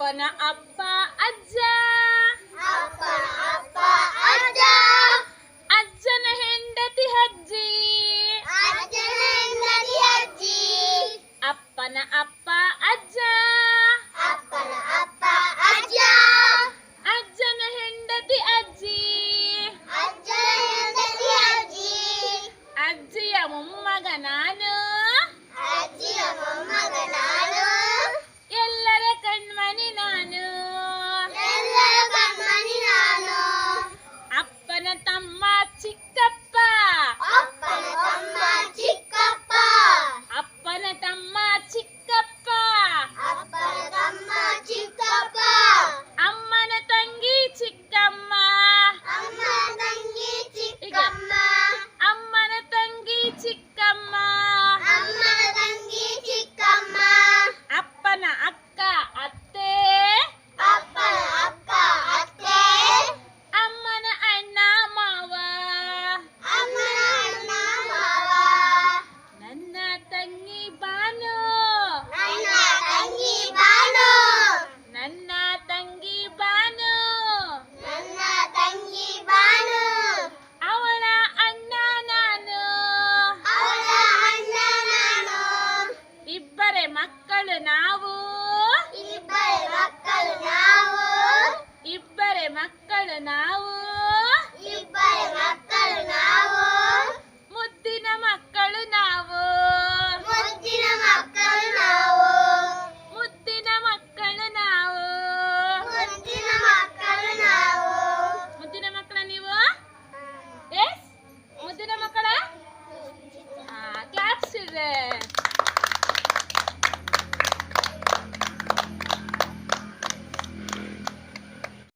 Apana apa aja? Apa apa aja? Ajjana hendati haji. Ajjana hendati haji. Apana apa nah chick ನಾವು? ಮಕ್ಕಳು ನಾವು. ಇಬ್ಬರೇ ಮಕ್ಕಳು ನಾವು? ಮಕ್ಕಳು ನಾವು. ಮುದ್ದಿನ ಮಕ್ಕಳು ನಾವು. ಮುದ್ದಿನ ಮಕ್ಕಳು ನಾವು. ಮುದ್ದಿನ ಮಕ್ಕಳು ನಾವು. ಮುದ್ದಿನ ಮಕ್ಕಳು ನಾವು. ಮುದ್ದಿನ ಮಕ್ಕಳ ನೀವು? ಎಸ್ ಮುದ್ದಿನ ಮಕ್ಕಳ? ಕ್ಲಾಪ್ಸ್ ಇದೆ.